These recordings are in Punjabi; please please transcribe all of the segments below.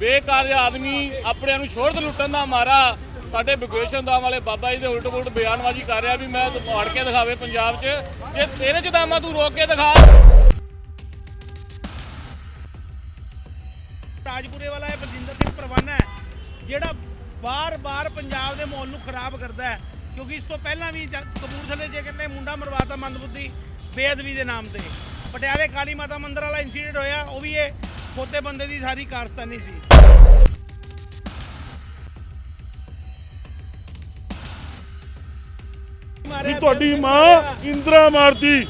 ਬੇਕਾਰ ਆਦਮੀ ਆਪਣਿਆਂ ਨੂੰ ਸ਼ੋਹਰਤ ਲੁੱਟਣ ਦਾ ਮਾਰਾ। ਸਾਡੇ ਵਿਗੇਸ਼ਨ ਦਾ ਵਾਲੇ ਬਾਬਾ ਜੀ ਦੇ ਉਲਟ ਪੁਲਟ ਬਿਆਨਬਾਜ਼ੀ ਕਰ ਰਿਹਾ ਵੀ ਮੈਂ ਦੌੜ ਕੇ ਦਿਖਾਵੇ ਪੰਜਾਬ 'ਚ। ਜੇ ਤੇਰੇ 'ਚ ਦਾਮਾ ਤੂੰ ਰੋਕ ਕੇ ਦਿਖਾ। ਰਾਜਪੁਰੇ ਵਾਲਾ ਇਹ ਬਲਜਿੰਦਰ ਸਿੰਘ ਪਰਵਾਨਾ ਹੈ, ਜਿਹੜਾ ਬਾਰ-ਬਾਰ ਪੰਜਾਬ ਦੇ ਮਾਹੌਲ ਨੂੰ ਖਰਾਬ ਕਰਦਾ ਹੈ, ਕਿਉਂਕਿ ਇਸ ਤੋਂ ਪਹਿਲਾਂ ਵੀ ਕਪੂਰਥਲੇ ਜੇ ਕਹਿੰਦੇ ਮੁੰਡਾ ਮਰਵਾਤਾ ਮੰਦਬੁੱਧੀ, ਬੇਅਦਬੀ ਦੇ ਨਾਮ ਤੇ। ਪਟਿਆਲੇ ਕਾਲੀ ਮਾਤਾ ਮੰਦਿਰ ਵਾਲਾ ਇਨਸੀਡੈਂਟ ਹੋਇਆ, ਉਹ ਵੀ ਇਹ ਖੋਤੇ ਬੰਦੇ ਦੀ ਸਾਰੀ ਕਾਰਸਤਾਨੀ ਸੀ। ਵੀ ਤੁਹਾਡੀ ਮਾਂ ਇੰਦਰਾ ਮਾਰਦੀ।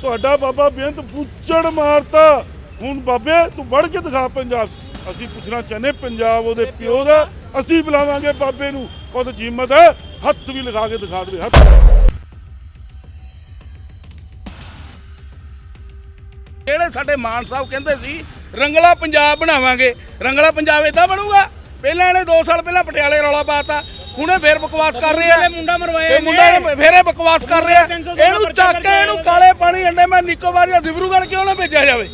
ਤੁਹਾਡਾ ਬਾਬਾ ਬੇਅੰਤ ਬੁੱਚੜ ਮਾਰਤਾ। ਹੁਣ ਬਾਬੇ ਤੂੰ ਵੜ ਕੇ ਦਿਖਾ ਪੰਜਾਬ। ਅਸੀਂ ਪੁੱਛਣਾ ਚਾਹੁੰਦੇ ਪੰਜਾਬ ਉਹਦੇ ਪਿਓ ਦਾ। ਅਸੀਂ ਬੁਲਾਵਾਂਗੇ ਬਾਬੇ ਨੂੰ। ਉਹਦੇ ਜਿੰਮਤ ਹੈ ਹੱਥ ਵੀ ਲਗਾ ਕੇ ਦਿਖਾ ਦੇਵੇ ਹੱਥ। ਜਿਹੜੇ ਸਾਡੇ ਮਾਨ ਸਾਹਿਬ ਕਹਿੰਦੇ ਸੀ ਰੰਗਲਾ ਪੰਜਾਬ ਬਣਾਵਾਂਗੇ। ਰੰਗਲਾ ਪੰਜਾਬ ਇਦਾਂ ਬਣੂਗਾ। ਪਹਿਲਾਂ ਇਹਨੇ 2 ਸਾਲ ਪਹਿਲਾਂ ਪਟਿਆਲੇ ਰੌਲਾ ਪਾਤਾ। ਹੁਣੇ ਫੇਰ ਬਕਵਾਸ ਕਰ ਰਹੇ। ਇਹ ਮੁੰਡਾ ਮਰਵਾਇਆ ਇਹ ਮੁੰਡਾ। ਫੇਰੇ ਬਕਵਾਸ ਕਰ ਰਿਹਾ। ਇਹਨੂੰ ਚੱਕ ਕੇ ਇਹਨੂੰ ਕਾਲੇ ਪਾਣੀ ਅੰਡੇ ਮੈਂ ਨਿਕੋਬਾਰ ਜਾਂ ਜ਼ਿਬਰੂਗੜ੍ਹ ਕਿਉਂ ਨਾ ਭੇਜਿਆ ਜਾਵੇ?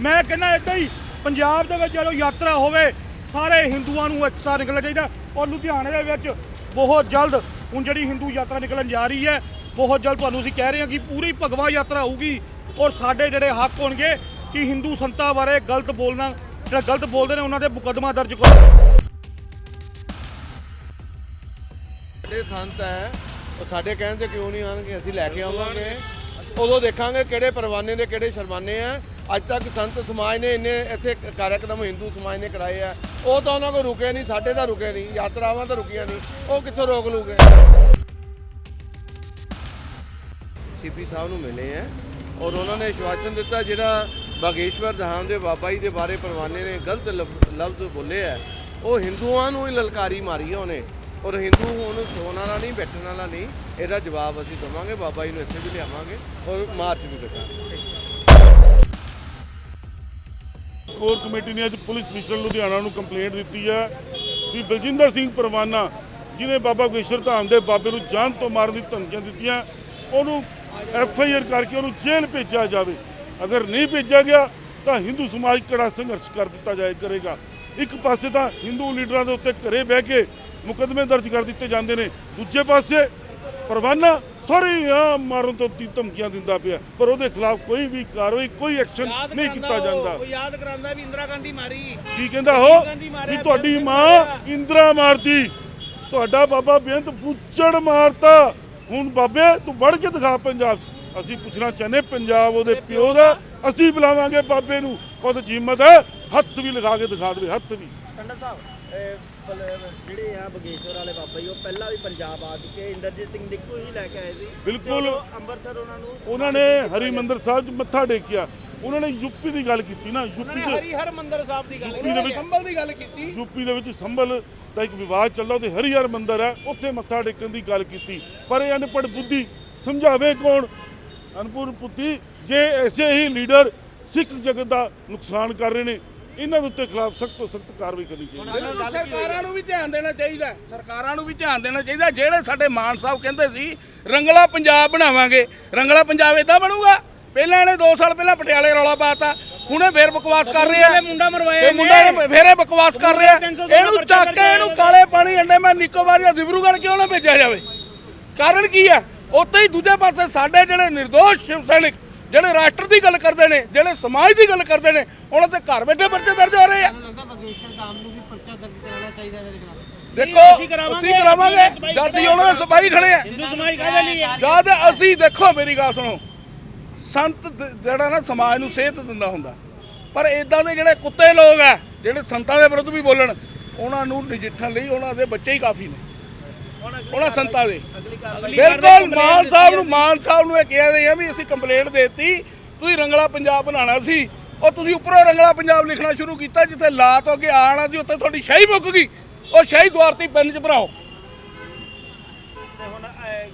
ਮੈਂ ਕਹਿੰਦਾ ਏਦਾਂ ਹੀ ਪੰਜਾਬ ਦੇ ਵਿੱਚ ਜਦੋਂ ਯਾਤਰਾ ਹੋਵੇ ਸਾਰੇ ਹਿੰਦੂਆਂ ਨੂੰ ਇਕਸਾਰ ਨਿਕਲਣਾ ਚਾਹੀਦਾ। ਔਰ ਲੁਧਿਆਣੇ ਦੇ ਵਿੱਚ ਬਹੁਤ ਜਲਦ ਹੁਣ ਜਿਹੜੀ ਹਿੰਦੂ ਯਾਤਰਾ ਨਿਕਲਣ ਜਾ ਰਹੀ ਹੈ ਬਹੁਤ ਜਲਦ ਤੁਹਾਨੂੰ ਅਸੀਂ ਕਹਿ ਰਹੇ ਹਾਂ ਕਿ ਪੂਰੀ ਭਗਵਾ ਯਾਤਰਾ ਹੋਊਗੀ ਔਰ ਸਾਡੇ ਜਿਹੜੇ ਹੱਕ ਹੋਣਗੇ ਕਿ ਹਿੰਦੂ ਸੰਤਾਂ ਬਾਰੇ ਗਲਤ ਬੋਲਣਾ, ਜਿਹੜਾ ਗਲਤ ਬੋਲਦੇ ਨੇ ਉਹਨਾਂ ਦੇ ਮੁਕੱਦਮਾ ਦਰਜ ਕਰੋ। ਜਿਹੜੇ ਸੰਤ ਹੈ, ਉਹ ਸਾਡੇ ਕਹਿਣ ਤੇ ਕਿਉਂ ਨਹੀਂ ਆਣਗੇ ਅਸੀਂ ਲੈ ਕੇ ਆਵਾਂਗੇ। ਉਦੋਂ ਦੇਖਾਂਗੇ ਕਿਹੜੇ ਪਰਵਾਨੇ ਦੇ, ਕਿਹੜੇ ਸ਼ਰਮਾਨੇ ਆ। ਅੱਜ ਤੱਕ ਸੰਤ ਸਮਾਜ ਨੇ ਇੰਨੇ ਇੱਥੇ ਕਾਰਜਕ੍ਰਮ ਹਿੰਦੂ ਸਮਾਜ ਨੇ ਕਰਾਏ ਆ। ਉਹ ਤਾਂ ਉਹਨਾਂ ਕੋ ਰੁਕੇ ਨਹੀਂ, ਸਾਡੇ ਤਾਂ ਰੁਕੇ ਨਹੀਂ, ਯਾਤਰਾਵਾਂ ਤਾਂ ਰੁਕੀਆਂ ਨਹੀਂ। ਉਹ ਕਿੱਥੋਂ ਰੋਕ ਲੂਗੇ? ਸੀਪੀ ਸਾਹਿਬ ਨੂੰ ਮਿਲੇ ਆ ਔਰ ਉਹਨਾਂ ਨੇ ਆਸ਼ਵਾਸਨ ਦਿੱਤਾ ਜਿਹੜਾ ਬਾਗੇਸ਼ਵਰ ਧਾਮ ਦੇ ਬਾਬਾ ਜੀ ਦੇ ਬਾਰੇ ਪਰਵਾਨੇ ਨੇ ਗਲਤ ਲਫ਼ਜ਼ ਬੋਲੇ ਆ ਉਹ ਹਿੰਦੂਆਂ ਨੂੰ ਹੀ ਲਲਕਾਰੀ ਮਾਰੀ ਆ ਉਹਨੇ। ਔਰ ਹਿੰਦੂ ਹੁਣ ਸੌਣ ਵਾਲਾ ਨਹੀਂ, ਬੈਠਣ ਵਾਲਾ ਨਹੀਂ, ਇਹਦਾ ਜਵਾਬ ਅਸੀਂ ਦਵਾਂਗੇ, ਬਾਬਾ ਜੀ ਨੂੰ ਇੱਥੇ ਵੀ ਲਿਆਵਾਂਗੇ ਔਰ ਮਾਰਚ ਵੀ ਕਰਾਂਗੇ। ਕੋਰ ਕਮੇਟੀ ਨੇ ਅੱਜ ਪੁਲਿਸ ਕਮਿਸ਼ਨਰ ਲੁਧਿਆਣਾ ਨੂੰ ਕੰਪਲੇਂਟ ਦਿੱਤੀ ਹੈ ਵੀ ਬਲਜਿੰਦਰ ਸਿੰਘ ਪਰਵਾਨਾ ਜਿਨੇ ਬਾਬਾ ਗੁਰੇਸ਼ਰ ਧਾਮ ਦੇ ਬਾਬੇ ਨੂੰ ਜਾਨ ਤੋਂ ਮਾਰਨ ਦੀ ਧਮਕੀਆਂ ਦਿੱਤੀਆਂ, ਉਹਨੂੰ ਐਫ ਆਈ ਆਰ ਕਰਕੇ ਉਹਨੂੰ ਜੇਲ੍ਹ ਭੇਜਿਆ ਜਾਵੇ। ਅਗਰ ਨਹੀਂ ਭੇਜਿਆ ਗਿਆ ਤਾਂ ਹਿੰਦੂ ਸਮਾਜ ਕੜਾ ਸੰਘਰਸ਼ ਕਰ ਦਿੱਤਾ ਜਾਏ ਕਰੇਗਾ। ਇੱਕ ਪਾਸੇ ਤਾਂ ਹਿੰਦੂ ਲੀਡਰਾਂ ਦੇ ਉੱਤੇ ਘਰੇ ਬਹਿ ਕੇ ਮੁਕੱਦਮੇ ਦਰਜ ਕਰ ਦਿੱਤੇ ਜਾਂਦੇ ਨੇ। ਦੂਜੇ ਪਾਸੇ ਪਰਵਾਨਾ ਸਾਰੀ ਆ ਮਾਰਨ ਤੋਂ ਤੀ ਧਮਕੀਆਂ ਦਿੰਦਾ ਪਿਆ। ਪਰ ਉਹਦੇ ਖਿਲਾਫ ਕੋਈ ਵੀ ਕਾਰਵਾਈ ਕੋਈ ਐਕਸ਼ਨ ਨਹੀਂ ਕੀਤਾ ਜਾਂਦਾ। ਉਹ ਯਾਦ ਕਰਾਉਂਦਾ ਵੀ ਇੰਦਰਾ ਗਾਂਧੀ ਮਾਰੀ। ਕੀ ਕਹਿੰਦਾ ਹੋ ਵੀ ਤੁਹਾਡੀ ਮਾਂ। ਇੰਦਰਾ ਮਾਰਦੀ। ਤੁਹਾਡਾ ਬਾਬਾ ਬੇਅੰਤ ਬੁੱਚੜ ਮਾਰਤਾ। ਹੁਣ ਬਾਬੇ ਤੂੰ ਵੜ ਕੇ ਦਿਖਾ ਪੰਜਾਬ 'ਚ। ਅਸੀਂ ਪੁੱਛਣਾ ਚਾਹੁੰਦੇ ਪੰਜਾਬ ਉਹਦੇ ਪਿਓ ਦਾ ਅਸੀਂ ਬੁਲਾਵਾਂਗੇ ਬਾਬੇ ਨੂੰ। ਉਹਦੇ ਜਿੰਮਤ ਹੈ ਹੱਥ ਵੀ ਲਗਾ ਕੇ ਦਿਖਾ ਦੇਵੇ ਹੱਥ ਵੀ। ਟੰਡਾ ਸਾਹਿਬ ਜਿਹੜੇ ਆ ਬਗੇਸ਼ਵਰ ਵਾਲੇ ਬਾਬਾ ਜੀ ਉਹ ਪਹਿਲਾਂ ਵੀ ਪੰਜਾਬ ਆ ਚੁੱਕੇ ਇੰਦਰਜੀਤ ਸਿੰਘ ਨਿੱਕੂ ਹੀ ਲੈ ਕੇ ਆਏ ਸੀ। ਬਿਲਕੁਲ। ਅੰਮ੍ਰਿਤਸਰ ਉਹਨਾਂ ਨੂੰ ਉਹਨਾਂ ਨੇ ਹਰੀਮੰਦਰ ਸਾਹਿਬ 'ਚ ਮੱਥਾ ਟੇਕਿਆ। ਉਹਨਾਂ ਨੇ ਯੂਪੀ ਦੀ ਗੱਲ ਕੀਤੀ ਨਾ ਯੂਪੀ 'ਚ ਹਰੀ ਹਰਮੰਦਰ ਸਾਹਿਬ ਦੀ ਗੱਲ ਯੂਪੀ ਦੇ ਵਿੱਚ ਸੰਭਲ ਦੀ ਗੱਲ ਕੀਤੀ। ਯੂਪੀ ਦੇ ਵਿੱਚ ਸੰਭਲ ਦਾ ਇੱਕ ਵਿਵਾਦ ਚੱਲਦਾ ਤੇ ਹਰੀਹਰ ਮੰਦਿਰ ਹੈ ਉੱਥੇ ਮੱਥਾ ਟੇਕਣ ਦੀ ਗੱਲ ਕੀਤੀ। ਪਰ ਇਹ ਅਨਪੜ੍ਹ ਬੁੱਧੀ ਸਮਝਾਵੇ ਕੌਣ? ਅਨਪੁਰ ਪੁੱਤੀ ਜੇ ਐਸੇ ਹੀ ਲੀਡਰ ਸਿੱਖ ਜਗਤ ਦਾ ਨੁਕਸਾਨ ਕਰ ਰਹੇ ਨੇ ਇਹਨਾਂ ਦੇ ਉੱਤੇ ਖਿਲਾਫ ਸਖਤ ਤੋਂ ਸਖਤ ਕਾਰਵਾਈ ਕਰਨੀ ਚਾਹੀਦੀ ਹੈ। ਸਰਕਾਰਾਂ ਨੂੰ ਵੀ ਧਿਆਨ ਦੇਣਾ ਚਾਹੀਦਾ। ਸਰਕਾਰਾਂ ਨੂੰ ਵੀ ਧਿਆਨ ਦੇਣਾ ਚਾਹੀਦਾ ਜਿਹੜੇ ਸਾਡੇ ਮਾਨ ਸਾਹਿਬ ਕਹਿੰਦੇ ਸੀ ਰੰਗਲਾ ਪੰਜਾਬ ਬਣਾਵਾਂਗੇ ਰੰਗਲਾ ਪੰਜਾਬ ਇਦਾਂ ਬਣੂਗਾ? ਪਹਿਲਾਂ ਇਹਨੇ 2 ਸਾਲ ਪਹਿਲਾਂ ਪਟਿਆਲੇ ਰੌਲਾ ਪਾਤਾ। ਹੁਣੇ ਫੇਰ ਬਕਵਾਸ ਕਰ ਰਹੇ। ਆ ਇਹ ਮੁੰਡਾ ਮਰਵਾਇਆ ਇਹ ਮੁੰਡਾ। ਫੇਰੇ ਬਕਵਾਸ ਕਰ ਰਿਹਾ। ਇਹਨੂੰ ਚੱਕ ਕੇ ਇਹਨੂੰ ਕਾਲੇ ਪਾਣੀ ਅੰਡੇ ਮੈਂ ਨਿਕੋਬਾਰ ਜਾਂ ਜ਼ਿਬਰੂਗੜ੍ਹ ਕਿਉਂ ਨਾ ਭੇਜਿਆ ਜਾਵੇ? ਕਾਰਨ ਕੀ ਹੈ ਉੱਥੇ ਹੀ ਦੂਜੇ ਪਾਸੇ ਸਾਡੇ ਜਿਹੜੇ ਨਿਰਦੋਸ਼ ਸ਼ਿਵ ਸੈਨਿਕ ਜਿਹੜੇ ਰਾਸ਼ਟਰ ਦੀ ਗੱਲ ਕਰਦੇ ਨੇ ਜਿਹੜੇ ਸਮਾਜ ਦੀ ਗੱਲ ਕਰਦੇ ਨੇ ਉਹਨਾਂ ਤੇ ਘਰ ਬੈਠੇ ਪਰਚੇ ਦਰਜ ਹੋ ਰਹੇ ਆ। ਲੱਗਦਾ ਬਗੇਸ਼ਵਰ ਧਾਮ ਨੂੰ ਵੀ ਪਰਚਾ ਦਰਜ ਕਰਾਉਣਾ ਚਾਹੀਦਾ ਇਹਦੇ ਖਿਲਾਫ। ਦੇਖੋ ਅਸੀਂ ਕਰਾਵਾਂਗੇ, ਜਦ ਅਸੀਂ ਉਹਨਾਂ ਦੇ ਸਫ਼ਾਈ ਖੜੇ ਆ। ਹਿੰਦੂ ਸਮਾਜ ਕਾਹਦੇ ਲਈ ਹੈ ਜਦ ਅਸੀਂ ਦੇਖੋ ਮੇਰੀ ਗੱਲ ਸੁਣੋ। ਸੰਤ ਜਿਹੜਾ ਨਾ ਸਮਾਜ ਨੂੰ ਸੇਧ ਦਿੰਦਾ ਹੁੰਦਾ। ਪਰ ਇਦਾਂ ਦੇ ਜਿਹੜੇ ਕੁੱਤੇ ਲੋਕ ਆ, ਜਿਹੜੇ ਸੰਤਾਂ ਦੇ ਵਿਰੁੱਧ ਵੀ ਬੋਲਣ, ਉਹਨਾਂ ਨੂੰ ਨਜਿੱਠਣ ਲਈ ਉਹਨਾਂ ਦੇ ਬੱਚੇ ਹੀ ਕਾਫੀ ਨੇ। ਉਹਨਾਂ ਸੰਤਾਂ ਦੇ। ਬਿਲਕੁਲ, ਮਾਨ ਸਾਹਿਬ ਨੂੰ ਮਾਨ ਸਾਹਿਬ ਨੂੰ ਇਹ ਕਿਹਾ ਰਹੇ ਆ ਵੀ ਅਸੀਂ ਕੰਪਲੇਂਟ ਦੇਤੀ, ਤੁਸੀਂ ਰੰਗਲਾ ਪੰਜਾਬ ਬਣਾਉਣਾ ਸੀ ਉਹ ਤੁਸੀਂ ਉੱਪਰੋਂ ਰੰਗਲਾ ਪੰਜਾਬ ਲਿਖਣਾ ਸ਼ੁਰੂ ਕੀਤਾ, ਜਿੱਥੇ ਲਾ ਤੋਂ ਅੱਗੇ ਆਣਾ ਸੀ, ਉੱਥੇ ਤੁਹਾਡੀ ਸ਼ਾਹੀ ਮੁੱਕ ਗਈ। ਉਹ ਸ਼ਾਹੀ ਦੁਆਰਤੀ ਪੈਨ ਚ ਭਰਾਓ ਤੇ ਹੁਣ ਇਹ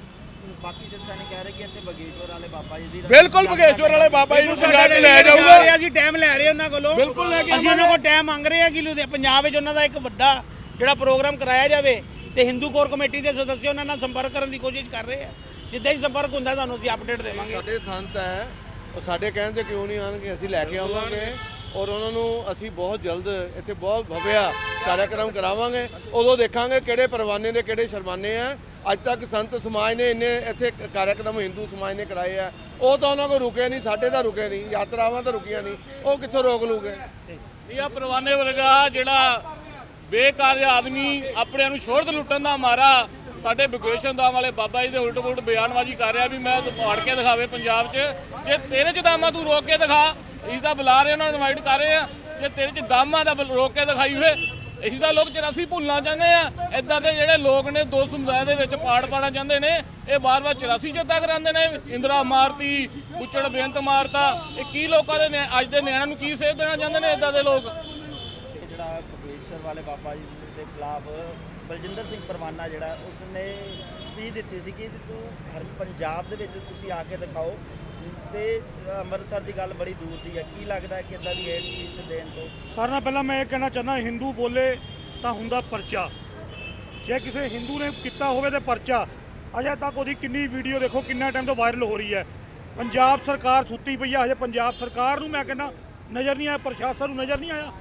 ਬਾਕੀ ਸਿਰ ਸੈਨਿਕ ਕਹਿ ਰਹੇ ਕਿ ਇੱਥੇ ਬਗੇਸ਼ਵਰ ਵਾਲੇ ਬਾਬਾ ਜੀ ਦੀ ਬਿਲਕੁਲ ਬਗੇਸ਼ਵਰ ਵਾਲੇ ਬਾਬਾ ਜੀ ਨੂੰ ਪੰਜਾਬ ਚ ਲੈ ਜਾਊਗਾ। ਅਸੀਂ ਟਾਈਮ ਲੈ ਰਹੇ ਉਹਨਾਂ ਕੋਲੋਂ। ਬਿਲਕੁਲ ਲੈ ਕੇ ਅਸੀਂ ਉਹਨਾਂ ਕੋਲ ਟਾਈਮ ਮੰਗ ਰਹੇ ਹਾਂ ਕਿ ਪੰਜਾਬ ਵਿੱਚ ਉਹਨਾਂ ਦਾ ਇੱਕ ਵੱਡਾ ਜਿਹੜਾ ਪ੍ਰੋਗਰਾਮ ਕਰਾਇਆ ਜਾਵੇ ਤੇ ਹਿੰਦੂ ਕੋਰ ਕਮੇਟੀ ਦੇ ਸਦੱਸਿਆ ਉਹਨਾਂ ਨਾਲ ਸੰਪਰਕ ਕਰਨ ਦੀ ਕੋਸ਼ਿਸ਼ ਕਰ ਰਹੇ ਆ। ਜਿੱਦਾਂ ਹੀ ਸੰਪਰਕ ਹੁੰਦਾ ਤੁਹਾਨੂੰ ਅਸੀਂ ਅਪਡੇਟ ਦੇਵਾਂਗੇ। ਸਾਡੇ ਸੰਤ ਹੈ ਉਹ ਸਾਡੇ ਕਹਿਣ ਤੇ ਕਿਉਂ ਨਹੀਂ ਆਣਗੇ? ਅਸੀਂ ਲੈ ਕੇ ਆਵਾਂਗੇ ਔਰ ਉਹਨਾਂ ਨੂੰ ਅਸੀਂ ਬਹੁਤ ਜਲਦ ਇੱਥੇ ਬਹੁਤ ਭਵਿਆ ਕਾਰਜਕ੍ਰਮ ਕਰਾਵਾਂਗੇ। ਉਦੋਂ ਦੇਖਾਂਗੇ ਕਿਹੜੇ ਪਰਵਾਨੇ ਦੇ ਕਿਹੜੇ ਸ਼ਰਮਾਨੇ ਆ। ਅੱਜ ਤੱਕ ਸੰਤ ਸਮਾਜ ਨੇ ਇੰਨੇ ਇੱਥੇ ਕਾਰਜਕ੍ਰਮ ਹਿੰਦੂ ਸਮਾਜ ਨੇ ਕਰਾਏ ਆ। ਉਹ ਤਾਂ ਉਹਨਾਂ ਕੋਲ ਰੁਕੇ ਨਹੀਂ, ਸਾਡੇ ਤਾਂ ਰੁਕੇ ਨਹੀਂ, ਯਾਤਰਾਵਾਂ ਤਾਂ ਰੁਕੀਆਂ ਨਹੀਂ। ਉਹ ਕਿੱਥੋਂ ਰੋਕ ਲੂਗੇ? ਇਹ ਆ ਪਰਵਾਨੇ ਵਰਗਾ ਜਿਹੜਾ ਬੇਕਾਰ ਆਦਮੀ ਆਪਣਿਆਂ ਨੂੰ ਸ਼ੋਹਰਤ ਲੁੱਟਣ ਦਾ ਮਾਰਾ ਸਾਡੇ ਵਿਕੇਸ਼ਨ ਦਾ ਵਾਲੇ ਬਾਬਾ ਜੀ ਦੇ ਉਲਟ ਪੁਲਟ ਬਿਆਨਬਾਜ਼ੀ ਕਰ ਰਿਹਾ ਵੀ ਮੈਂ ਪਾੜ ਕੇ ਦਿਖਾਵੇ ਪੰਜਾਬ 'ਚ। ਜੇ ਤੇਰੇ 'ਚ ਦਾਮਾ ਤੂੰ ਰੋਕ ਕੇ ਦਿਖਾ, ਅਸੀਂ ਤਾਂ ਬੁਲਾ ਰਹੇ ਉਹਨਾਂ ਨੂੰ ਇਨਵਾਈਟ ਕਰ ਰਹੇ ਆ ਜੇ ਤੇਰੇ 'ਚ ਦਮ ਦਾ ਤਾਂ ਰੋਕ ਕੇ ਦਿਖਾਈ ਹੋਏ ਅਸੀਂ ਤਾਂ ਲੋਕ 84 ਭੁੱਲਣਾ ਚਾਹੁੰਦੇ ਆ। ਇਦਾਂ ਦੇ ਜਿਹੜੇ ਲੋਕ ਨੇ, ਦੋ ਸਮੁਦਾਇ ਦੇ ਵਿੱਚ ਪਾੜ ਪਾਣਾ ਚਾਹੁੰਦੇ ਨੇ, ਇਹ ਵਾਰ-ਵਾਰ 84 ਚੇਤਾ ਕਰਾਉਂਦੇ ਨੇ। ਇੰਦਰਾ ਮਾਰਤੀ ਬੁੱਚੜ ਬੇਅੰਤ ਮਾਰਤਾ, ਇਹ ਕੀ ਲੋਕਾਂ ਦੇ ਅੱਜ ਦੇ ਨਿਆਣਿਆਂ ਨੂੰ ਕੀ ਸੇਧ ਦੇਣਾ ਚਾਹੁੰਦੇ ਨੇ ਇਦਾਂ ਦੇ ਲੋਕ? ਜਿਹੜਾ ਬਗੇਸ਼ਵਰ ਵਾਲੇ ਬਾਬਾ ਜੀ ਦੇ ਖਿਲਾਫ ਬਲਜਿੰਦਰ ਸਿੰਘ ਪਰਵਾਨਾ ਜਿਹੜਾ, ਉਸਨੇ ਸਪੀਚ ਦਿੱਤੀ ਸੀ ਕਿ ਤੂੰ ਹਰ ਪੰਜਾਬ ਦੇ ਵਿੱਚ ਤੁਸੀਂ ਆ ਕੇ ਦਿਖਾਓ ਤੇ ਅੰਮ੍ਰਿਤਸਰ ਦੀ ਗੱਲ ਬੜੀ ਦੂਰ ਦੀ ਹੈ। ਕੀ ਲੱਗਦਾ ਕਿ ਇਦਾਂ ਦੀ ਹੇਟ ਸਪੀਚ ਦੇਣ ਤੋਂ? ਸਾਰਿਆਂ ਨਾਲ ਪਹਿਲਾਂ ਮੈਂ ਇਹ ਕਹਿਣਾ ਚਾਹੁੰਦਾ, ਹਿੰਦੂ ਬੋਲੇ ਤਾਂ ਹੁੰਦਾ ਪਰਚਾ। ਜੇ ਕਿਸੇ ਹਿੰਦੂ ਨੇ ਕੀਤਾ ਹੋਵੇ ਤੇ ਪਰਚਾ। ਅਜੇ ਤੱਕ ਉਹਦੀ ਕਿੰਨੀ ਵੀਡੀਓ ਦੇਖੋ, ਕਿੰਨਾ ਟਾਈਮ ਤੋਂ ਵਾਇਰਲ ਹੋ ਰਹੀ ਹੈ। ਪੰਜਾਬ ਸਰਕਾਰ ਸੁੱਤੀ ਪਈ ਆ ਹਜੇ ਪੰਜਾਬ ਸਰਕਾਰ ਨੂੰ ਮੈਂ ਕਹਿੰਦਾ, ਨਜ਼ਰ ਨਹੀਂ ਆਇਆ, ਪ੍ਰਸ਼ਾਸਨ ਨੂੰ ਨਜ਼ਰ ਨਹੀਂ ਆਇਆ।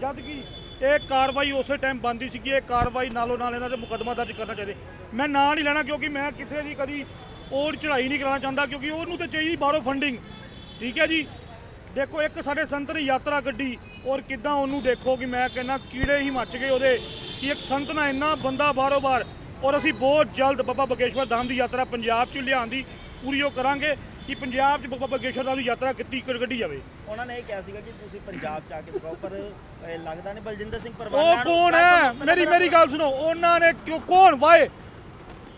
ਜਦ ਕਿ ਇਹ ਕਾਰਵਾਈ ਉਸੇ ਟਾਈਮ ਬੰਦੀ ਸੀ ਕਿ ਇਹ ਕਾਰਵਾਈ ਨਾਲੋਂ ਨਾਲ ਇਹਨਾਂ ਦੇ ਮੁਕੱਦਮਾ ਦਰਜ ਕਰਨਾ ਚਾਹੀਦਾ। ਮੈਂ ਨਾਂ ਨਹੀਂ ਲੈਣਾ ਕਿਉਂਕਿ ਮੈਂ ਕਿਸੇ ਦੀ ਕਦੀ ਔਰ ਚੜ੍ਹਾਈ ਨਹੀਂ ਕਰਾਉਣਾ ਚਾਹੁੰਦਾ ਕਿਉਂਕਿ ਉਹਨੂੰ ਤੇ ਚਾਹੀਦੀ ਬਾਹਰੋਂ ਫੰਡਿੰਗ ਠੀਕ ਹੈ ਜੀ? ਦੇਖੋ ਇੱਕ ਸਾਡੇ ਸੰਤ ਨੇ ਯਾਤਰਾ ਕੱਢੀ ਔਰ ਕਿਦਾਂ ਉਹਨੂੰ ਦੇਖੋ ਕਿ ਮੈਂ ਕਹਿੰਦਾ ਕੀੜੇ ਹੀ ਮੱਚ ਗਏ ਉਹਦੇ ਕਿ ਇੱਕ ਸੰਤ ਨਾਲ ਇੰਨਾ ਬੰਦਾ ਬਾਹਰੋਂ ਬਾਹਰ। ਔਰ ਅਸੀਂ ਬਹੁਤ ਜਲਦ ਬਾਬਾ ਬਗੇਸ਼ਵਰ ਧਾਮ ਦੀ ਯਾਤਰਾ ਪੰਜਾਬ 'ਚ ਲਿਆਉਣ ਦੀ ਪੂਰੀ ਉਹ ਕਰਾਂਗੇ ਕਿ ਪੰਜਾਬ 'ਚ ਬਾਬਾ ਬਗੇਸ਼ਵਰ ਧਾਮ ਦੀ ਯਾਤਰਾ ਕੀਤੀ ਕੱਢੀ ਜਾਵੇ। ਉਹਨਾਂ ਨੇ ਇਹ ਕਿਹਾ ਸੀਗਾ ਕਿ ਤੁਸੀਂ ਪੰਜਾਬ ਚ ਆ ਕੇ ਦਿਖਾਓ ਪਰ ਇਹ ਲੱਗਦਾ ਨਹੀਂ ਬਲਜਿੰਦਰ ਸਿੰਘ ਪਰਵਾਨਾ ਉਹ ਕੌਣ ਹੈ? ਮੇਰੀ ਮੇਰੀ ਗੱਲ ਸੁਣੋ ਉਹਨਾਂ ਨੇ ਕਿਉਂ ਕੌਣ? ਵਾਏ।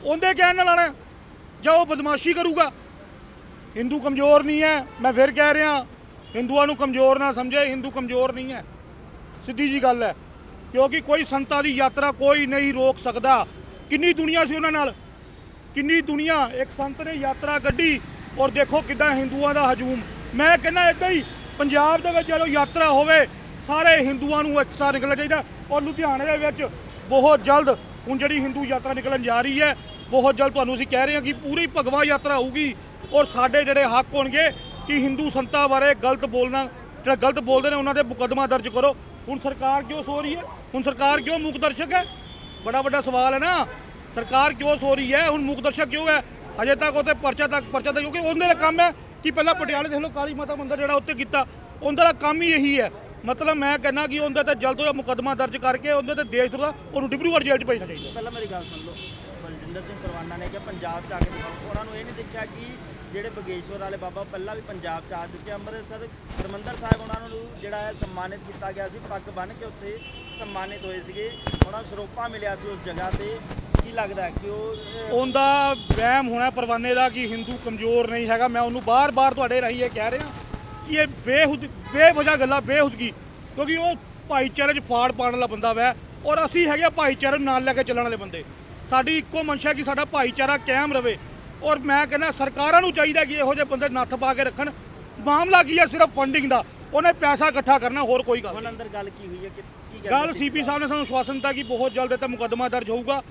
ਉਹਦੇ ਕਹਿਣ ਨਾਲ ਆਣਾ ਜਾਂ ਉਹ ਬਦਮਾਸ਼ੀ ਕਰੂਗਾ। ਹਿੰਦੂ ਕਮਜ਼ੋਰ ਨਹੀਂ ਹੈ, ਮੈਂ ਫਿਰ ਕਹਿ ਰਿਹਾ, ਹਿੰਦੂਆਂ ਨੂੰ ਕਮਜ਼ੋਰ ਨਾ ਸਮਝੇ, ਹਿੰਦੂ ਕਮਜ਼ੋਰ ਨਹੀਂ ਹੈ। ਸਿੱਧੀ ਜੀ ਗੱਲ ਹੈ, ਕਿਉਂਕਿ ਕੋਈ ਸੰਤਾਂ ਦੀ ਯਾਤਰਾ ਕੋਈ ਨਹੀਂ ਰੋਕ ਸਕਦਾ। ਕਿੰਨੀ ਦੁਨੀਆ ਸੀ ਉਹਨਾਂ ਨਾਲ? ਕਿੰਨੀ ਦੁਨੀਆ? ਇੱਕ ਸੰਤ ਨੇ ਯਾਤਰਾ ਕੱਢੀ ਔਰ ਦੇਖੋ ਕਿਦਾਂ ਹਿੰਦੂਆਂ ਦਾ ਹਜੂਮ। ਮੈਂ ਕਹਿੰਦਾ ਇਦਾਂ ਹੀ, ਪੰਜਾਬ ਦੇ ਵਿੱਚ ਜਦੋਂ ਯਾਤਰਾ ਹੋਵੇ, ਸਾਰੇ ਹਿੰਦੂਆਂ ਨੂੰ ਇੱਕਸਾਰ ਨਿਕਲਣਾ ਚਾਹੀਦਾ ਔਰ ਲੁਧਿਆਣੇ ਦੇ ਵਿੱਚ ਬਹੁਤ ਜਲਦ ਹੁਣ ਜਿਹੜੀ ਹਿੰਦੂ ਯਾਤਰਾ ਨਿਕਲਣ ਜਾ ਰਹੀ ਹੈ ਬਹੁਤ ਜਲਦ ਤੁਹਾਨੂੰ ਅਸੀਂ ਕਹਿ ਰਹੇ ਹਾਂ ਕਿ ਪੂਰੀ ਭਗਵਾ ਯਾਤਰਾ ਹੋਊਗੀ ਔਰ ਸਾਡੇ ਜਿਹੜੇ ਹੱਕ ਹੋਣਗੇ ਕਿ ਹਿੰਦੂ ਸੰਤਾਂ ਬਾਰੇ ਗਲਤ ਬੋਲਣਾ, ਜਿਹੜਾ ਗਲਤ ਬੋਲਦੇ ਨੇ ਉਹਨਾਂ ਦੇ ਮੁਕੱਦਮਾ ਦਰਜ ਕਰੋ। ਹੁਣ ਸਰਕਾਰ ਕਿਉਂ ਸੋ ਰਹੀ ਹੈ? ਹੁਣ ਸਰਕਾਰ ਕਿਉਂ ਮੁੱਖ ਦਰਸ਼ਕ ਹੈ? ਬੜਾ ਵੱਡਾ ਸਵਾਲ ਹੈ ਨਾ। ਸਰਕਾਰ ਕਿਉਂ ਸੋ ਰਹੀ ਹੈ? ਹੁਣ ਮੁੱਖ ਦਰਸ਼ਕ ਕਿਉਂ ਹੈ? ਹਜੇ ਤੱਕ ਉੱਥੇ ਪਰਚਾ ਤੱਕ ਪਰਚਾ ਤੱਕ ਕਿਉਂਕਿ ਉਹਦੇ ਦਾ ਕੰਮ ਹੈ ਕਿ ਪਹਿਲਾਂ ਪਟਿਆਲੇ ਦੇਖ ਲਓ, ਕਾਲੀ ਮਾਤਾ ਮੰਦਿਰ ਜਿਹੜਾ ਉੱਤੇ ਕੀਤਾ। ਉਹਨਾਂ ਦਾ ਕੰਮ ਹੀ ਇਹੀ ਹੈ। ਮਤਲਬ ਮੈਂ ਕਹਿੰਦਾ ਕਿ ਉਹਦੇ ਤੇ ਜਲਦ ਤੋਂ ਜਲਦ ਮੁਕੱਦਮਾ ਦਰਜ ਕਰਕੇ ਉਹਦੇ ਤੇ ਦੇਸ਼ ਦਾ ਉਹਨੂੰ ਡਿਬਰੂਗੜ੍ਹ ਜੇਲ੍ਹ 'ਚ ਭੇਜਣਾ ਚਾਹੀਦਾ। ਪਹਿਲਾਂ ਮੇਰੀ ਗੱਲ ਸੁਣ ਲਓ। ਬਲਜਿੰਦਰ ਸਿੰਘ ਪਰਵਾਨਾ ਨੇ ਕਿਹਾ, ਪੰਜਾਬ ਚ ਆ ਕੇ ਦਿਖਾਓ। ਉਹਨਾਂ ਨੂੰ ਇਹ ਨਹੀਂ ਦੇਖਿਆ ਕਿ ਜਿਹੜੇ ਬਗੇਸ਼ਵਰ ਵਾਲੇ ਬਾਬਾ ਪਹਿਲਾਂ ਵੀ ਪੰਜਾਬ ਚ ਆ ਚੁੱਕੇ ਅੰਮ੍ਰਿਤਸਰ, ਹਰਿਮੰਦਰ ਸਾਹਿਬ, ਉਹਨਾਂ ਨੂੰ ਜਿਹੜਾ ਹੈ ਸਨਮਾਨਿਤ ਕੀਤਾ ਗਿਆ ਸੀ। ਪੱਗ ਬੰਨ੍ਹ ਕੇ ਉੱਥੇ ਸਨਮਾਨਿਤ ਹੋਏ ਸੀਗੇ। ਉਹਨਾਂ ਨੂੰ ਸਰੋਪਾ ਮਿਲਿਆ ਸੀ ਉਸ ਜਗ੍ਹਾ ਤੇ। ਕੀ ਲੱਗਦਾ ਕਿ ਉਹ ਉਹਦਾ ਵਹਿਮ ਹੋਣਾ ਪਰਵਾਨੇ ਦਾ ਕਿ ਹਿੰਦੂ ਕਮਜ਼ੋਰ ਨਹੀਂ ਹੈਗਾ। ਮੈਂ ਉਹਨੂੰ ਬਾਰ-ਬਾਰ ਤੁਹਾਡੇ ਰਾਹੀਂ ਇਹ ਕਹਿ ਰਿਹਾ ਕਿ ਇਹ ਬੇਹੁਦ, ਬੇਵਜ੍ਹਾ ਗੱਲਾਂ, ਬੇਹੁਦਗੀ। ਕਿਉਂਕਿ ਉਹ ਭਾਈਚਾਰੇ 'ਚ ਫਾੜ ਪਾਉਣ ਵਾਲਾ ਬੰਦਾ ਵੈ। ਔਰ ਅਸੀਂ ਹੈਗੇ ਆ ਭਾਈਚਾਰੇ ਨੂੰ ਨਾਲ ਲੈ ਕੇ ਚੱਲਣ ਵਾਲੇ ਬੰਦੇ। ਸਾਡੀ ਇੱਕੋ ਮਨਸ਼ਾ ਕਿ ਸਾਡਾ ਭਾਈਚਾਰਾ ਕਾਇਮ ਰਵੇ। ਔਰ ਮੈਂ ਕਹਿੰਦਾ ਸਰਕਾਰਾਂ ਨੂੰ ਚਾਹੀਦਾ ਕਿ ਇਹੋ ਜਿਹੇ ਬੰਦੇ ਨੱਥ ਪਾ ਕੇ ਰੱਖਣ। ਮਾਮਲਾ ਕੀ ਹੈ? ਸਿਰਫ ਫੰਡਿੰਗ ਦਾ। ਉਹਨੇ ਪੈਸਾ ਇਕੱਠਾ ਕਰਨਾ ਹੋਰ ਕੋਈ ਗੱਲ ਹੁਣ ਨਹੀਂ। ਅੰਦਰ ਗੱਲ ਕੀ ਹੋਈ ਹੈ? ਕਿ ਕੀ ਗੱਲ? ਸੀਪੀ ਸਾਹਿਬ ਨੇ ਸਾਨੂੰ ਆਸ਼ਵਾਸਨ ਦਿੱਤਾ ਕਿ ਬਹੁਤ ਜਲਦ ਇਹ ਤੇ ਮੁਕੱਦਮਾ ਦਰਜ ਹੋਊਗਾ।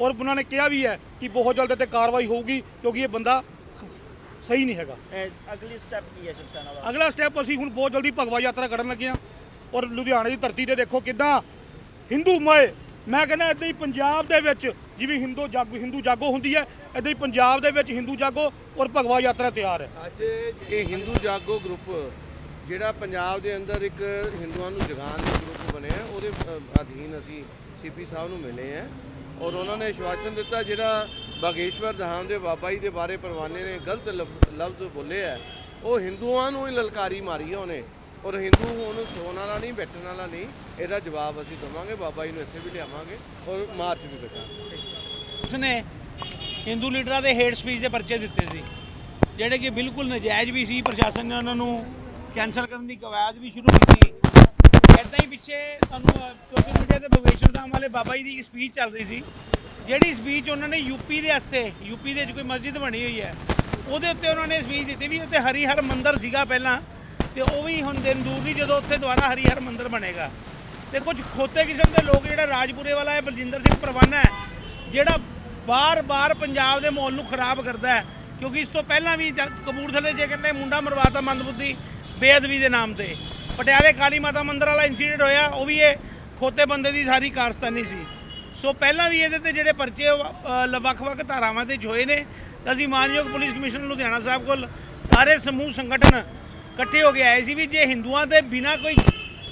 ਔਰ ਉਹਨਾਂ ਨੇ ਕਿਹਾ ਵੀ ਹੈ ਕਿ ਬਹੁਤ ਜਲਦ ਇਹ ਤੇ ਕਾਰਵਾਈ ਹੋਊਗੀ ਕਿਉਂਕਿ ਇਹ ਬੰਦਾ ਸਹੀ ਨਹੀਂ ਹੈਗਾ। ਅਹ, ਅਗਲੀ ਸਟੈਪ ਕੀ ਹੈ ਸ਼ਿਵ ਸੈਨਾ ਦਾ ਅਗਲਾ ਸਟੈਪ ਅਸੀਂ ਹੁਣ ਬਹੁਤ ਜਲਦੀ ਭਗਵਾ ਯਾਤਰਾ ਕਰਨ ਲੱਗੇ ਹਾਂ। ਔਰ ਲੁਧਿਆਣੇ ਦੀ ਧਰਤੀ ਤੇ ਦੇਖੋ ਕਿਦਾਂ ਹਿੰਦੂ ਮਏ ਮੈਂ ਕਹਿੰਦਾ ਇਦਾਂ ਹੀ ਪੰਜਾਬ ਦੇ ਵਿੱਚ ਜਿਵੇਂ ਹਿੰਦੂ ਜਾਗੋ ਹਿੰਦੂ ਜਾਗੋ ਹੁੰਦੀ ਹੈ, ਇਦਾਂ ਹੀ ਪੰਜਾਬ ਦੇ ਵਿੱਚ ਹਿੰਦੂ ਜਾਗੋ ਔਰ ਭਗਵਾ ਯਾਤਰਾ ਤਿਆਰ ਹੈ। ਅੱਜ ਇਹ ਹਿੰਦੂ ਜਾਗੋ ਗਰੁੱਪ, ਜਿਹੜਾ ਪੰਜਾਬ ਦੇ ਅੰਦਰ ਇੱਕ ਹਿੰਦੂਆਂ ਨੂੰ ਜਗਾਉਣ ਦਾ ਗਰੁੱਪ ਬਣਿਆ ਉਹਦੇ ਅਧੀਨ ਅਸੀਂ ਸੀਪੀ ਸਾਹਿਬ ਨੂੰ ਮਿਲੇ ਆ ਔਰ ਉਹਨਾਂ ਨੇ ਆਸ਼ਵਾਸਨ ਦਿੱਤਾ, ਜਿਹੜਾ ਬਾਗੇਸ਼ਵਰ ਧਾਮ ਦੇ ਬਾਬਾ ਜੀ ਦੇ ਬਾਰੇ ਪਰਵਾਨੇ ਨੇ, ਗਲਤ ਲਫ਼ਜ਼ ਬੋਲੇ ਆ। ਉਹ ਹਿੰਦੂਆਂ ਨੂੰ ਹੀ ਲਲਕਾਰੀ ਮਾਰੀ ਆ ਉਹਨੇ। ਔਰ ਹਿੰਦੂ ਹੁਣ ਸੌਣ ਵਾਲਾ ਨਹੀਂ, ਬੈਠਣ ਵਾਲਾ ਨਹੀਂ, ਇਹਦਾ ਜਵਾਬ ਅਸੀਂ ਦਵਾਂਗੇ, ਬਾਬਾ ਜੀ ਨੂੰ ਇੱਥੇ ਵੀ ਲਿਆਵਾਂਗੇ ਔਰ ਮਾਰਚ ਵੀ ਕੱਢਾਂਗੇ। ਉਸਨੇ ਹਿੰਦੂ ਲੀਡਰਾਂ ਦੇ ਹੇਟ ਸਪੀਚ ਦੇ ਪਰਚੇ ਦਿੱਤੇ ਸੀ, ਜਿਹੜੇ ਕਿ ਬਿਲਕੁਲ ਨਜਾਇਜ਼ ਵੀ ਸੀ, ਪ੍ਰਸ਼ਾਸਨ ਨੇ ਉਹਨਾਂ ਨੂੰ ਕੈਂਸਲ ਕਰਨ ਦੀ ਕਵਾਇਦ ਵੀ ਸ਼ੁਰੂ ਕੀਤੀ। ਐਦਾਂ ਹੀ ਪਿੱਛੇ ਤੁਹਾਨੂੰ ਸੋਸ਼ਲ ਮੀਡੀਆ ਤੇ ਭਵੇਸ਼ਵਰ ਧਾਮ ਵਾਲੇ ਬਾਬਾ ਜੀ ਦੀ ਸਪੀਚ ਚੱਲ ਰਹੀ ਸੀ, ਜਿਹੜੀ ਸਪੀਚ ਉਹਨਾਂ ਨੇ ਯੂਪੀ ਦੇ ਵਾਸਤੇ ਯੂਪੀ ਦੇ ਵਿੱਚ ਕੋਈ ਮਸਜਿਦ ਬਣੀ ਹੋਈ ਹੈ, ਉਹਦੇ ਉੱਤੇ ਉਹਨਾਂ ਨੇ ਸਪੀਚ ਦਿੱਤੀ ਵੀ ਉੱਥੇ ਹਰੀ ਹਰ ਮੰਦਰ ਸੀਗਾ ਪਹਿਲਾਂ। ਤੇ ਉਹ ਵੀ ਹੁਣ ਦਿਨ ਦੂਰ ਨਹੀਂ ਜਦੋਂ ਉੱਥੇ ਦੁਬਾਰਾ ਹਰੀਹਰ ਮੰਦਿਰ ਬਣੇਗਾ। ਤੇ ਕੁਝ ਖੋਤੇ ਕਿਸਮ ਦੇ ਲੋਕ ਜਿਹੜਾ ਰਾਜਪੁਰੇ ਵਾਲਾ ਹੈ, ਬਲਜਿੰਦਰ ਸਿੰਘ ਪਰਵਾਨਾ ਹੈ, ਜਿਹੜਾ ਬਾਰ-ਬਾਰ ਪੰਜਾਬ ਦੇ ਮਾਹੌਲ ਨੂੰ ਖਰਾਬ ਕਰਦਾ ਹੈ, ਕਿਉਂਕਿ ਇਸ ਤੋਂ ਪਹਿਲਾਂ ਵੀ ਕਪੂਰਥਲੇ ਜੇ ਕਹਿੰਦੇ ਮੁੰਡਾ ਮਰਵਾਤਾ ਮੰਦਬੁੱਧੀ, ਬੇਅਦਬੀ ਦੇ ਨਾਮ ਤੇ। ਪਟਿਆਲੇ ਕਾਲੀ ਮਾਤਾ ਮੰਦਿਰ ਵਾਲਾ ਇਨਸੀਡੈਂਟ ਹੋਇਆ, ਉਹ ਵੀ ਇਹ ਖੋਤੇ ਬੰਦੇ ਦੀ ਸਾਰੀ ਕਾਰਸਤਾਨੀ ਸੀ। ਸੋ ਪਹਿਲਾਂ ਵੀ ਇਹਦੇ ਤੇ ਜਿਹੜੇ ਪਰਚੇ ਵੱਖ-ਵੱਖ ਧਾਰਾਵਾਂ ਤੇ 'ਚ ਹੋਏ ਨੇ ਅਸੀਂ ਮਾਨਯੋਗ ਪੁਲਿਸ ਕਮਿਸ਼ਨਰ ਲੁਧਿਆਣਾ ਸਾਹਿਬ ਕੋਲ ਸਾਰੇ ਸਮੂਹ ਸੰਗਠਨ ਇਕੱਠੇ ਹੋ ਕੇ ਆਏ ਸੀ ਵੀ ਜੇ ਹਿੰਦੂਆਂ ਤੇ ਬਿਨਾ ਕੋਈ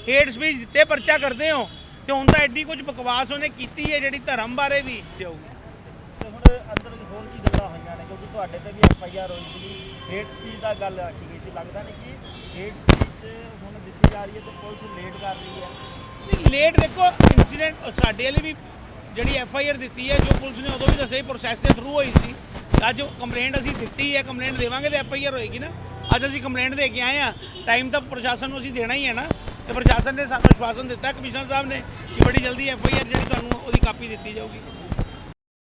ਹੇਟ ਸਪੀਚ ਦਿੱਤੇ ਪਰਚਾ ਕਰਦੇ ਹੋ ਤੇ ਹੁਣ ਤਾਂ ਐਡੀ ਕੁਝ ਬਕਵਾਸ ਉਹਨੇ ਕੀਤੀ ਹੈ ਜਿਹੜੀ ਧਰਮ ਬਾਰੇ ਵੀ ਤੇ ਹੁਣ ਅੰਦਰ ਹੋਰ ਕੀ ਗੱਲਾਂ ਹੋਈਆਂ ਨੇ? ਕਿਉਂਕਿ ਤੁਹਾਡੇ ਤੇ ਵੀ ਐਫ ਆਈ ਆਰ ਹੋਈ ਸੀ ਹੇਟ ਸਪੀਚ ਦਾ ਗੱਲ ਆਖੀ ਗਈ ਸੀ। ਲੱਗਦਾ ਨਹੀਂ ਕਿ ਹੇਟ ਸਪੀਚ ਹੁਣ ਦਿੱਤੀ ਜਾ ਰਹੀ ਹੈ ਤੇ ਪੁਲਿਸ ਲੇਟ ਕਰ ਰਹੀ ਹੈ। ਨਹੀਂ ਲੇਟ ਦੇਖੋ ਇਨਸੀਡੈਂਟ ਸਾਡੇ ਵਾਲੀ ਵੀ ਜਿਹੜੀ ਐਫ ਆਈ ਆਰ ਦਿੱਤੀ ਹੈ ਜੋ ਪੁਲਿਸ ਨੇ ਉਦੋਂ ਵੀ ਦੱਸਿਆ ਪ੍ਰੋਸੈਸ ਦੇ ਥਰੂ ਹੋਈ ਸੀ। ਅੱਜ ਕੰਪਲੇਂਟ ਅਸੀਂ ਦਿੱਤੀ ਹੈ ਕੰਪਲੇਂਟ ਦੇਵਾਂਗੇ ਤੇ ਐਫ ਆਈ ਆਰ ਹੋਏਗੀ ਨਾ। ਅੱਜ ਅਸੀਂ ਕੰਪਲੇਂਟ ਦੇ ਕੇ ਆਏ ਆ ਟਾਈਮ ਤਾਂ ਪ੍ਰਸ਼ਾਸਨ ਨੂੰ ਅਸੀਂ ਦੇਣਾ ਹੀ ਹੈ ਨਾ। ਤੇ ਪ੍ਰਸ਼ਾਸਨ ਨੇ ਸਾਨੂੰ ਆਸ਼ਵਾਸਨ ਦਿੱਤਾ, ਕਮਿਸ਼ਨਰ ਸਾਹਿਬ ਨੇ ਕਿ ਬੜੀ ਜਲਦੀ ਐਫ ਆਈ ਆਰ ਜਿਹੜੀ ਤੁਹਾਨੂੰ ਉਹਦੀ ਕਾਪੀ ਦਿੱਤੀ ਜਾਊਗੀ।